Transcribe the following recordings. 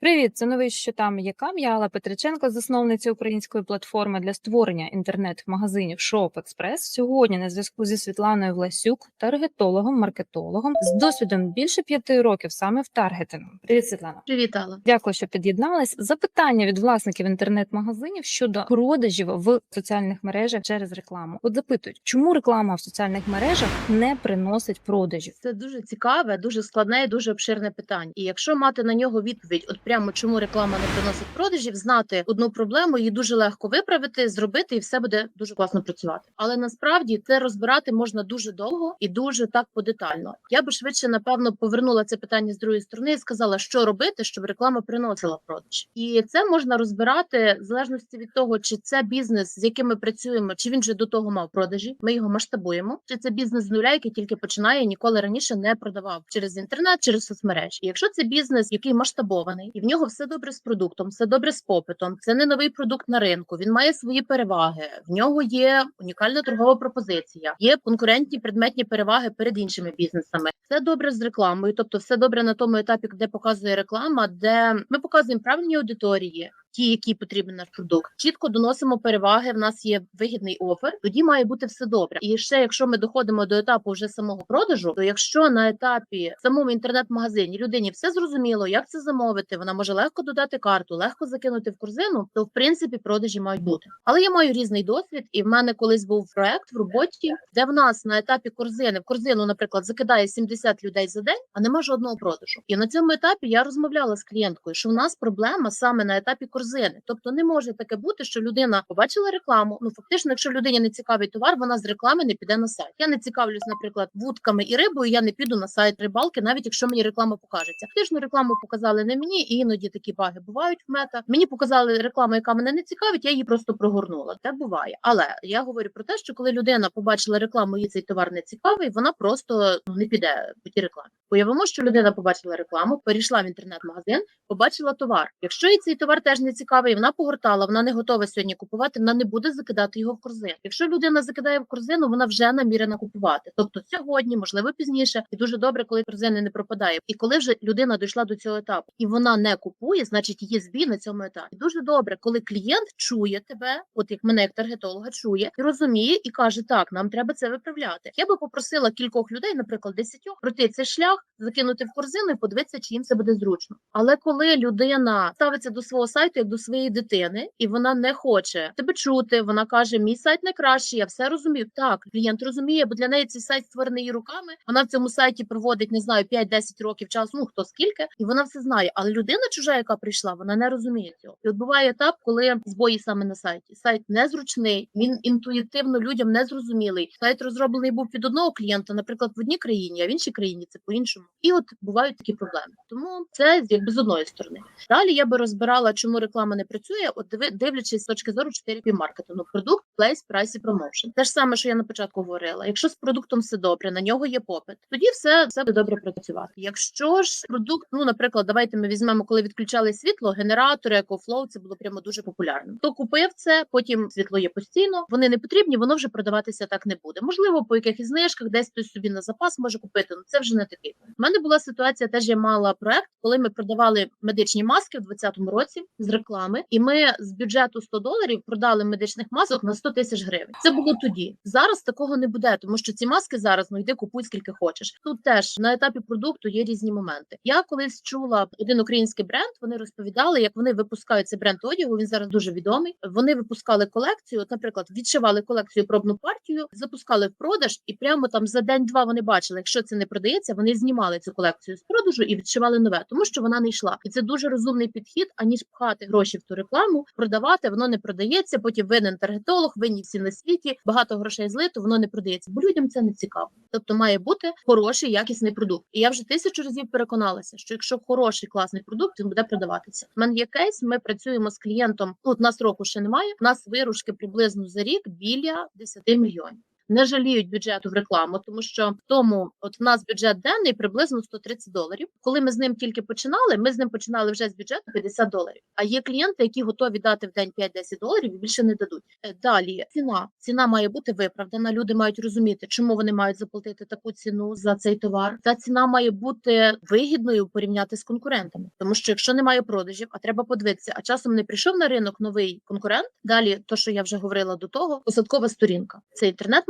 Привіт, це новий що там Якам. Я Алла Петриченко, засновниця української платформи для створення інтернет-магазинів Shop Express. Сьогодні на зв'язку зі Світланою Власюк, таргетологом, маркетологом з досвідом більше п'яти років саме в таргетингу. Привіт, Світлана. Привіт, Алла. Дякую, що під'єдналась. Запитання від власників інтернет-магазинів щодо продажів в соціальних мережах через рекламу. От запитують, чому реклама в соціальних мережах не приносить продажів? Це дуже цікаве, дуже складне і дуже обширне питання. І якщо мати на нього відповідь, от прямо чому реклама не приносить продажів, знати одну проблему, її дуже легко виправити, зробити, і все буде дуже класно працювати. Але насправді це розбирати можна дуже довго і дуже так подетально. Я би швидше напевно повернула це питання з другої сторони і сказала, що робити, щоб реклама приносила продаж. І це можна розбирати в залежності від того, чи це бізнес, з яким ми працюємо, чи він вже до того мав продажі. Ми його масштабуємо, чи це бізнес з нуля, який тільки починає, ніколи раніше не продавав через інтернет, через соцмережі. І якщо це бізнес, який масштабований, і в нього все добре з продуктом, все добре з попитом. Це не новий продукт на ринку. Він має свої переваги. В нього є унікальна торгова пропозиція, є конкурентні предметні переваги перед іншими бізнесами. Все добре з рекламою, тобто все добре на тому етапі, де показує реклама, де ми показуємо правильні аудиторії. Ті, які потрібен наш продукт, чітко доносимо переваги. В нас є вигідний офер. Тоді має бути все добре. І ще, якщо ми доходимо до етапу вже самого продажу, то якщо на етапі самому інтернет-магазині людині все зрозуміло, як це замовити, вона може легко додати карту, легко закинути в корзину, то в принципі продажі мають бути. Але я маю різний досвід, і в мене колись був проект в роботі, де в нас на етапі корзини в корзину, наприклад, закидає 70 людей за день, а нема жодного продажу. І на цьому етапі я розмовляла з клієнткою, що в нас проблема саме на етапі корзини. Тобто не може таке бути, що людина побачила рекламу. Ну фактично, якщо людині не цікавий товар, вона з реклами не піде на сайт. Я не цікавлюсь, наприклад, вудками і рибою. Я не піду на сайт рибалки, навіть якщо мені реклама покажеться. Фактично рекламу показали не мені, і іноді такі баги бувають в мета. Мені показали рекламу, яка мене не цікавить. Я її просто прогорнула. Так буває. Але я говорю про те, що коли людина побачила рекламу, і цей товар не цікавий, вона просто ну, не піде по тій рекламі. Уявимо, що людина побачила рекламу, перейшла в інтернет-магазин, побачила товар. Якщо їй цей товар теж не цікавий, вона погортала, вона не готова сьогодні купувати, вона не буде закидати його в корзину. Якщо людина закидає в корзину, вона вже намірена купувати. Тобто сьогодні, можливо, пізніше, і дуже добре, коли корзини не пропадає. І коли вже людина дійшла до цього етапу і вона не купує, значить її збій на цьому етапі. Дуже добре, коли клієнт чує тебе, от як мене як таргетолога чує і розуміє, і каже: так, нам треба це виправляти. Я би попросила кількох людей, наприклад, десятьох, пройти цей шлях, закинути в корзину і подивитися, чи їм це буде зручно. Але коли людина ставиться до свого сайту як до своєї дитини, і вона не хоче тебе чути, вона каже: Мій сайт найкращий, я все розумію. Так, клієнт розуміє, бо для неї цей сайт створений її руками. Вона в цьому сайті проводить не знаю 5-10 років часу, ну хто скільки, і вона все знає. Але людина чужа, яка прийшла, вона не розуміє цього. І от буває етап, коли збої саме на сайті. Сайт незручний, він інтуїтивно людям не зрозумілий. Сайт розроблений був під одного клієнта, наприклад, в одній країні, а в іншій країні це по іншому. І от бувають такі проблеми. Тому це якби з одної сторони. Далі я би розбирала, чому реклама не працює. От дивлячись з точки зору 4 маркетингу. Продукт, плейс, прайс і промоушен. Те ж саме, що я на початку говорила. Якщо з продуктом все добре, на нього є попит, тоді все, все буде добре працювати. Якщо ж продукт, ну наприклад, давайте ми візьмемо, коли відключали світло, генератори, екофлоу, це було прямо дуже популярно. Хто купив це, потім світло є постійно. Вони не потрібні, воно вже продаватися так не буде. Можливо, по якихось знижках, десь хтось собі на запас може купити. Ну це вже не такий. У мене була ситуація. Теж я мала проект, коли ми продавали медичні маски в 2020 році з реклами, і ми з бюджету 100 доларів продали медичних масок на 100 тисяч гривень. Це було тоді. Зараз такого не буде, тому що ці маски зараз ну йди купуй скільки хочеш. Тут теж на етапі продукту є різні моменти. Я колись чула один український бренд. Вони розповідали, як вони випускають цей бренд одягу. Він зараз дуже відомий. Вони випускали колекцію. Наприклад, відшивали колекцію пробну партію, запускали в продаж, і прямо там за день-два вони бачили, якщо це не продається, вони знімали цю колекцію з продажу і відшивали нове, тому що вона не йшла. І це дуже розумний підхід, аніж пхати гроші в ту рекламу, продавати, воно не продається. Потім винен таргетолог, винні всі на світі, багато грошей злито, воно не продається, бо людям це не цікаво. Тобто має бути хороший якісний продукт. І я вже тисячу разів переконалася, що якщо хороший класний продукт, він буде продаватися. У мене є кейс. Ми працюємо з клієнтом. Ну, от нас року ще немає. У нас виручки приблизно за рік біля 10 мільйонів. Не жаліють бюджету в рекламу, тому що в тому, от в нас бюджет денний приблизно 130 доларів. Коли ми з ним тільки починали, ми з ним починали вже з бюджету 50 доларів. А є клієнти, які готові дати в день 5-10 доларів і більше не дадуть. Е, Далі ціна. Ціна має бути виправдана. Люди мають розуміти, чому вони мають заплатити таку ціну за цей товар. Ця ціна має бути вигідною порівняти з конкурентами, тому що якщо немає продажів, а треба подивитися, а часом не прийшов на ринок новий конкурент. Далі, то що я вже говорила до того, посадкова сторінка. Це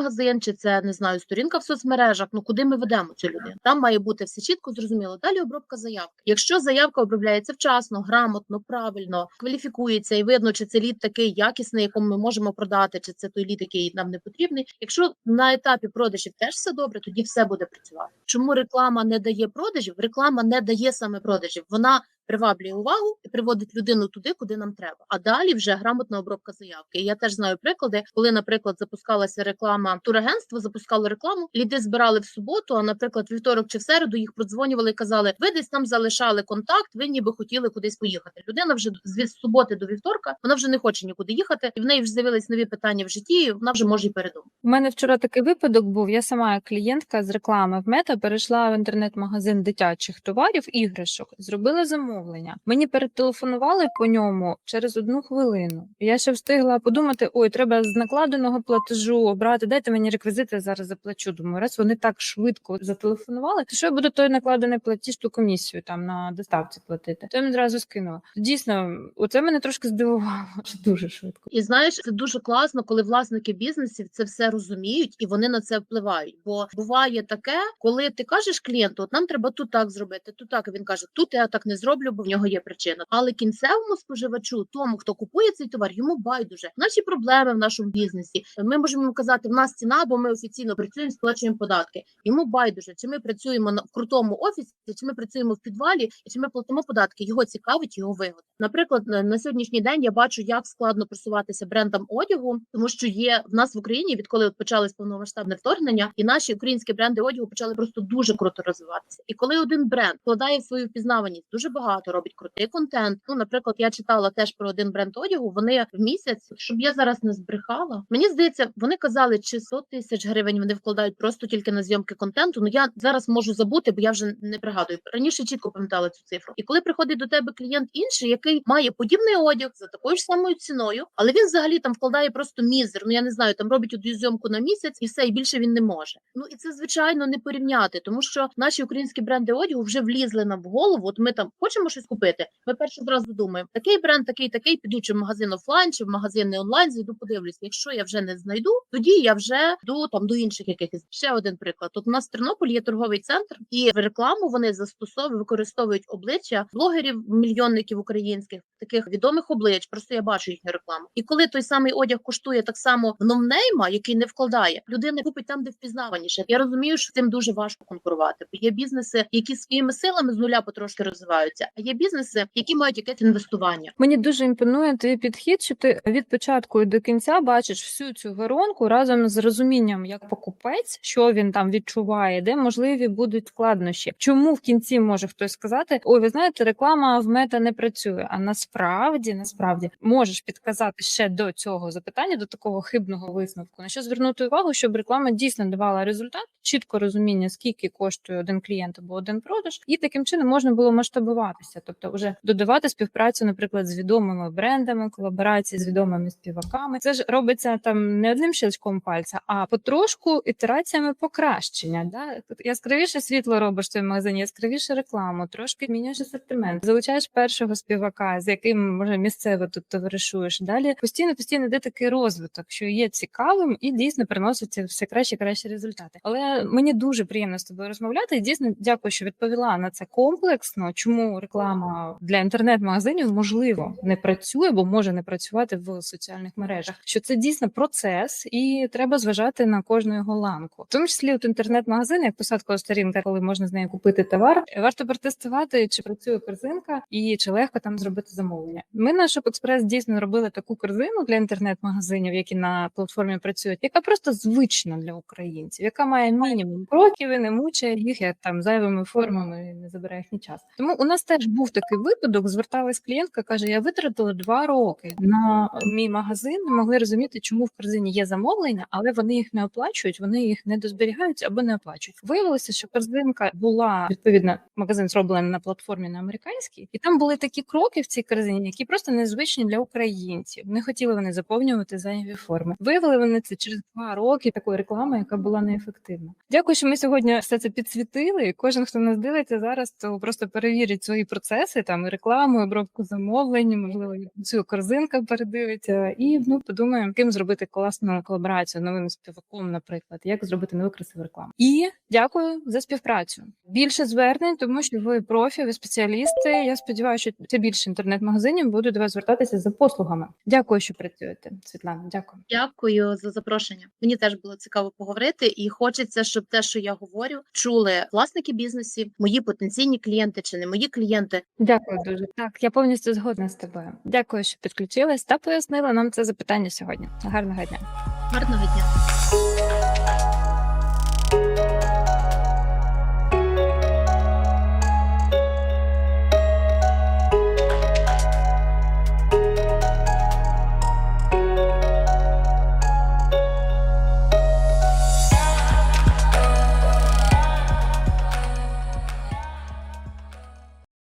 інтернет-магазин, чи це не знаю, сторінка в соцмережах. Ну куди ми ведемо цю людину? Там має бути все чітко зрозуміло. Далі обробка заявки. Якщо заявка обробляється вчасно, грамотно, правильно, кваліфікується і видно, чи це лід такий якісний, якому ми можемо продати, чи це той лід, який нам не потрібний. Якщо на етапі продажів теж все добре, тоді все буде працювати. Чому реклама не дає продажів? Реклама не дає саме продажів. Вона приваблює увагу і приводить людину туди, куди нам треба. А далі вже грамотна обробка заявки. Я теж знаю приклади, коли, наприклад, запускалася реклама, турагентство запускало рекламу, ліди збирали в суботу. А наприклад, вівторок чи в середу їх продзвонювали і казали: ви десь там залишали контакт, ви ніби хотіли кудись поїхати. Людина вже з суботи до вівторка вона вже не хоче нікуди їхати, і в неї вже з'явились нові питання в житті. і Вона вже може й передумати. У мене вчора такий випадок був. Я сама клієнтка з реклами в мета перейшла в інтернет-магазин дитячих товарів іграшок, зробила замовлення. Мені перетелефонували по ньому через одну хвилину. Я ще встигла подумати: ой, треба з накладеного платежу обрати. Дайте мені реквізити, зараз заплачу. Думаю, раз вони так швидко зателефонували, то що я буду той накладений платіж ту комісію там на доставці платити. То я їм одразу скинула. Дійсно, оце мене трошки здивувало. Дуже швидко. І знаєш, це дуже класно, коли власники бізнесів це все розуміють і вони на це впливають. Бо буває таке, коли ти кажеш клієнту, от нам треба тут так зробити, тут так. І він каже, тут я так не зроблю, бо в нього є причина. Але кінцевому споживачу, тому хто купує цей товар, йому байдуже наші проблеми в нашому бізнесі. Ми можемо йому казати, в нас ціна, бо ми офіційно працюємо, сплачуємо податки. Йому байдуже, чи ми працюємо в крутому офісі, чи ми працюємо в підвалі, чи ми платимо податки. Його цікавить його вигода. Наприклад, на сьогоднішній день я бачу, як складно просуватися брендам одягу, тому що є в нас в Україні, відколи почалось повномасштабне вторгнення, і наші українські бренди одягу почали просто дуже круто розвиватися. І коли один бренд вкладає свою впізнаваність дуже багато, робить крутий контент. Ну, наприклад, я читала теж про один бренд одягу. Вони в місяць, щоб я зараз не збрехала. Мені здається, вони казали, чи 100 тисяч гривень вони вкладають просто тільки на зйомки контенту. Ну я зараз можу забути, бо я вже не пригадую. Раніше чітко пам'ятала цю цифру. І коли приходить до тебе клієнт інший, який має подібний одяг за такою ж самою ціною, але він взагалі там вкладає просто мізер. Ну я не знаю, там робить одну зйомку на місяць і все, і більше він не може. Ну і це звичайно не порівняти, тому що наші українські бренди одягу вже влізли нам в голову. От ми там хочемо щось купити. Ми перше одразу думаємо, такий бренд, такий, такий, піду чи в магазин офлайн, чи в магазин онлайн, зайду, подивлюсь. Якщо я вже не знайду, тоді я вже йду там до інших якихось. Ще один приклад. Тут у нас в Тернополі є торговий центр, і в рекламу вони застосовують, використовують обличчя блогерів, мільйонників українських, таких відомих облич. Просто я бачу їхню рекламу. І коли той самий одяг коштує так само новнейма, який не вкладає, людина купить там, де впізнаваніше. Я розумію, що цим дуже важко конкурувати. Бо є бізнеси, які своїми силами з нуля потрошки розвиваються, є бізнеси, які мають якесь інвестування. Мені дуже імпонує твій підхід, що ти від початку до кінця бачиш всю цю воронку разом з розумінням, як покупець, що він там відчуває, де можливі будуть складнощі. Чому в кінці може хтось сказати: ой, ви знаєте, реклама в мета не працює. А насправді, насправді можеш підказати ще до цього запитання, до такого хибного висновку, на що звернути увагу, щоб реклама дійсно давала результат, чітко розуміння, скільки коштує один клієнт або один продаж, і таким чином можна було масштабуватися, тобто вже додавати співпрацю, наприклад, з відомими брендами, колаборації з відомими співаками. Це ж робиться там не одним щелчком пальця, а потрошку ітераціями покращення. Да? Яскравіше світло робиш в магазині, яскравіше рекламу, трошки змінюєш асортимент, залучаєш першого співака, з яким може місцево тут товаришуєш. Далі постійно постійно йде такий розвиток, що є цікавим і дійсно приноситься все краще кращі результати. Але мені дуже приємно з тобою розмовляти. І дійсно дякую, що відповіла на це комплексно. Чому реклама для інтернет-магазинів можливо не працює, бо може не працювати в соціальних мережах. Що це дійсно процес, і треба зважати на кожну його ланку, в тому числі от інтернет-магазин, як посадкова сторінка, коли можна з нею купити товар. Варто протестувати, чи працює корзинка і чи легко там зробити замовлення. Ми на Shop дійсно робили таку корзину для інтернет-магазинів, які на платформі працюють, яка просто звична для українців, яка має мінімум кроків і не мучає їх як там зайвими формами, і не забирає їхній час. Тому у нас теж був такий випадок. Зверталась клієнтка, каже: я витратила два роки на мій магазин, не могли розуміти, чому в корзині є замовлення, але вони їх не оплачують, вони їх не дозберігають або не оплачують. Виявилося, що корзинка була відповідно магазин зроблений на платформі на американській, і там були такі кроки в цій корзині, які просто незвичні для українців. Не хотіли вони заповнювати зайві форми. Виявили вони це через два роки такої реклами, яка була неефективна. Дякую, що ми сьогодні все це підсвітили. Кожен, хто нас дивиться зараз, то просто перевірить свої процеси, там і рекламу, і обробку замовлень, можливо, цю корзинка передивиться, і ну подумаємо, ким зробити класну колаборацію новим співаком, наприклад, як зробити нову красиву рекламу. І дякую за співпрацю. Більше звернень, тому що ви профі, ви спеціалісти. Я сподіваюся, що це більше інтернет-магазинів будуть до вас звертатися за послугами. Дякую, що працюєте, Світлана. Дякую. Дякую за запрошення. Мені теж було цікаво поговорити, і хочеться, щоб те, що я говорю, чули власники бізнесів, мої потенційні клієнти чи не мої клієнти. Дякую дуже. Так, я повністю згодна з тобою. Дякую, що підключилась та пояснила нам це запитання сьогодні. Гарного дня. Гарного дня.